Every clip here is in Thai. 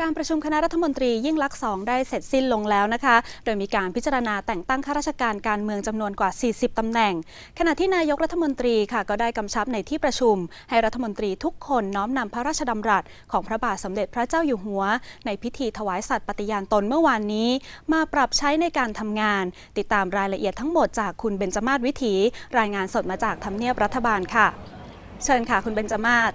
การประชุมคณะรัฐมนตรียิ่งลักษณ์สองได้เสร็จสิ้นลงแล้วนะคะ โดยมีการพิจารณาแต่งตั้งข้าราชการการเมืองจำนวนกว่า 40ตำแหน่ง ขณะที่นายกรัฐมนตรีค่ะก็ได้กำชับในที่ประชุม ให้รัฐมนตรีทุกคนน้อมนำพระราชดำรัส ของพระบาทสมเด็จพระเจ้าอยู่หัว ในพิธีถวายสัตย์ปฏิญาณตนเมื่อวานนี้ มาปรับใช้ในการทำงาน ติดตามรายละเอียดทั้งหมดจากคุณเบญจมาศวิถี รายงานสดมาจากทำเนียบรัฐบาลค่ะ เชิญค่ะคุณเบญจมาศ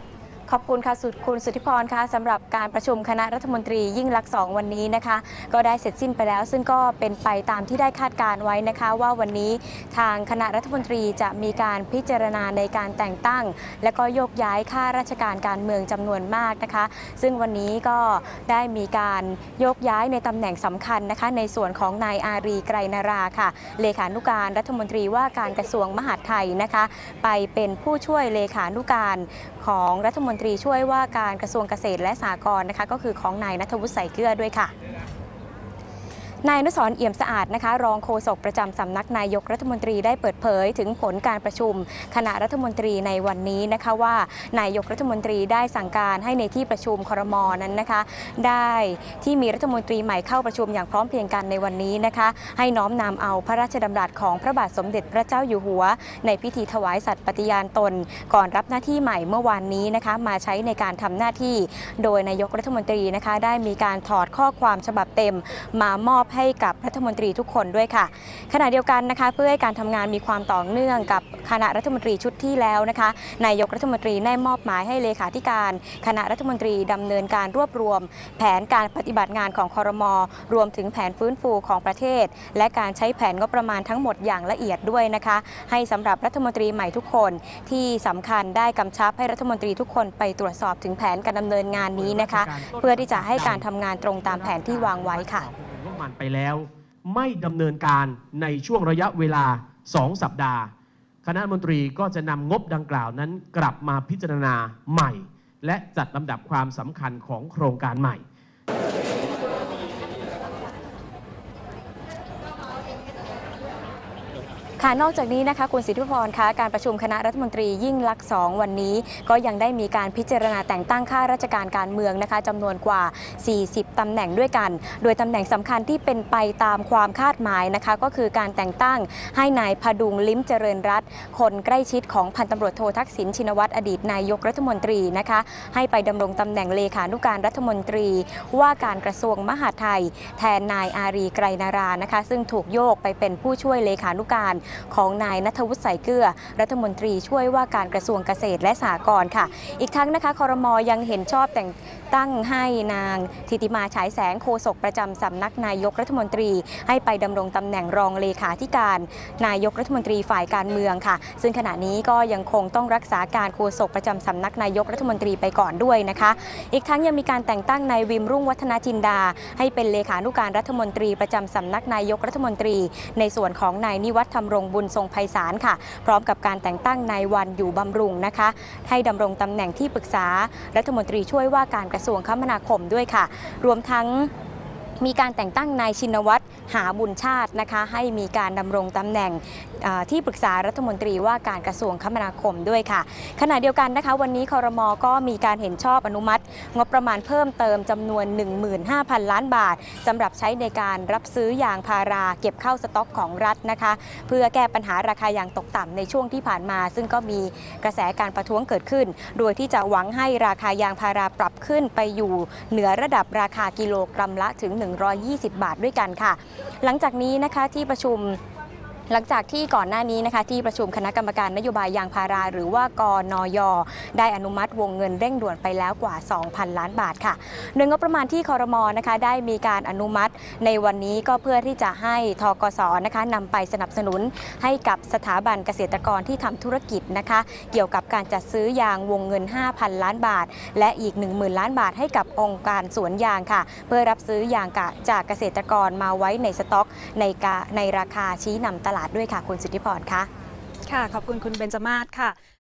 ขอบคุณค่ะสุดคุณสุทธิพรค่ะสำหรับการประชุมคณะรัฐมนตรียิ่งลักษณ์สองวันนี้นะคะ ก็ได้เสร็จสิ้นไปแล้ว ซึ่งก็เป็นไปตามที่ได้คาดการไว้นะคะ ว่าวันนี้ทางคณะรัฐมนตรีจะมีการพิจารณาในการแต่งตั้ง และก็โยกย้ายข้าราชการการเมืองจำนวนมากนะคะ ซึ่งวันนี้ก็ได้มีการโยกย้ายในตำแหน่งสำคัญนะคะ ในส่วนของนายอารีไกรนาราค่ะ เลขานุการรัฐมนตรีว่าการกระทรวงมหาดไทยนะคะ ไปเป็นผู้ช่วยเลขานุการของรัฐมนตรีช่วยว่าการกระทรวงเกษตรและสหกรณ์นะคะ ก็คือของนายนัทวุฒิใส่เกลือด้วยค่ะ นายอนุสรณ์เอี่ยมสะอาดนะคะ รองโฆษกประจำสำนักนายกรัฐมนตรีได้เปิดเผยถึงผลการประชุม คณะรัฐมนตรีในวันนี้นะคะว่านายกรัฐมนตรีได้สั่งการให้ในที่ประชุมครมนั้นนะคะ ได้ที่มีรัฐมนตรีใหม่เข้าประชุมอย่างพร้อมเพรียงกันในวันนี้นะคะ ให้น้อมนำเอาพระราชดำรัสของพระบาทสมเด็จพระเจ้าอยู่หัว ในพิธีถวายสัตย์ปฏิญาณตน ก่อนรับหน้าที่ใหม่เมื่อวานนี้นะคะ มาใช้ในการทำหน้าที่ โดยนายกรัฐมนตรีนะคะ ได้มีการถอดข้อความฉบับเต็มมามอบให้กับรัฐมนตรีทุกคนด้วยค่ะ ขณะเดียวกันนะคะ เพื่อให้การทำงานมีความต่อเนื่องกับคณะรัฐมนตรีชุดที่แล้วนะคะนายกรัฐมนตรีได้มอบหมายให้เลขาธิการ คณะรัฐมนตรีดำเนินการรวบรวม แผนการปฏิบัติงานของคอรมอรวมถึงแผนฟื้นฟูของประเทศ และการใช้แผนงบประมาณทั้งหมดอย่างละเอียดด้วยนะคะ ให้สำหรับรัฐมนตรีใหม่ทุกคน ที่สำคัญได้กำชับให้รัฐมนตรีทุกคนไปตรวจสอบถึงแผนการดำเนินงานนี้นะคะ เพื่อที่จะให้การทำงานตรงตามแผนที่วางไว้ค่ะานไปแล้ว ไม่ดำเนินการในช่วงระยะเวลา 2 สัปดาห์ คณะมนตรีก็จะนำงบดังกล่าวนั้นกลับมาพิจารณาใหม่ และจัดลำดับความสำคัญของโครงการใหม่ ค่ะนอกจากนี้นะคะคุณสิทธิพรคะการประชุมคณะรัฐมนตรียิ่งลักษณ์สองวันนี้ ก็ยังได้มีการพิจารณาแต่งตั้งข้าราชการการเมืองนะคะจำนวนกว่า 40ตำแหน่งด้วยกัน โดยตำแหน่งสำคัญที่เป็นไปตามความคาดหมายนะคะ ก็คือการแต่งตั้งให้นายพดุงลิ้มเจริญรัตน์คนใกล้ชิดของพันตำรวจโททักษิณชินวัตรอดีตนายกรัฐมนตรีนะคะให้ไปดำรงตำแหน่งเลขานุการรัฐมนตรี ว่าการกระทรวงมหาดไทย แทนนายอารีไกรนารานะคะ ซึ่งถูกโยกไปเป็นผู้ช่วยเลขานุการของนายนัทวุฒิใส่เกลือ รัฐมนตรีช่วยว่าการกระทรวงเกษตรและสหกรณ์ค่ะ อีกทั้งนะคะคอรมอยังเห็นชอบแต่งตั้งให้นางธิติมาฉายแสงโฆษกประจำสำนักนายกรัฐมนตรี ให้ไปดำรงตำแหน่งรองเลขาธิการ นายกรัฐมนตรีฝ่ายการเมืองค่ะ ซึ่งขณะนี้ก็ยังคงต้องรักษาการโฆษกประจำสำนักนายกรัฐมนตรีไปก่อนด้วยนะคะ อีกทั้งยังมีการแต่งตั้งนายวิมรุ่งวัฒนาจินดา ให้เป็นเลขานุการรัฐมนตรีประจำสำนักนายกรัฐมนตรี ในส่วนของนายนิวัฒน์ธรรมรงบุญทรงไพศาลค่ะ พร้อมกับการแต่งตั้งนายวันอยู่บำรุงนะคะ ให้ดำรงตำแหน่งที่ปรึกษา รัฐมนตรีช่วยว่าการกระทรวงคมนาคมด้วยค่ะ รวมทั้ง มีการแต่งตั้งนายชินวัตรหาบุญชาตินะคะให้มีการดำรงตำแหน่งที่ปรึกษารัฐมนตรีว่าการกระทรวงคมนาคมด้วยค่ะ ขณะเดียวกันนะคะ วันนี้คอรมอก็มีการเห็นชอบอนุมัติ งบประมาณเพิ่มเติมจำนวน 15,000 ล้านบาทสำหรับใช้ในการรับซื้อยางพาราเก็บเข้าสต็อกของรัฐนะคะ เพื่อแก้ปัญหาราคายางตกต่ำในช่วงที่ผ่านมา ซึ่งก็มีกระแสการประท้วงเกิดขึ้น โดยที่จะหวังให้ราคายางพาราปรับขึ้นไปอยู่เหนือระดับราคากิโลกรัมละถึง120 บาทด้วยกันค่ะ หลังจากนี้นะคะที่ประชุม หลังจากที่ก่อนหน้านี้นะคะที่ประชุมคณะกรรมการนโยบายยางพาราหรือว่ากนย ได้อนุมัติวงเงินเร่งด่วนไปแล้วกว่า 2,000 ล้านบาทค่ะโดยงบประมาณที่คอรมอนะคะได้มีการอนุมัติในวันนี้ก็เพื่อที่จะให้ทกสนะคะนำไปสนับสนุนให้กับสถาบันเกษตรกรที่ทำธุรกิจนะคะเกี่ยวกับการจัดซื้อยางวงเงิน 5,000 ล้านบาท และอีก 10,000 ล้านบาทให้กับองค์การสวนยางค่ะ เพื่อรับซื้อยางกะจากเกษตรกรมาไว้ในสต็อกในกาในราคาชี้นำตลาดด้วยค่ะ คุณสุทธิพรคะค่ะ ขอบคุณคุณเบญจมาศค่ะ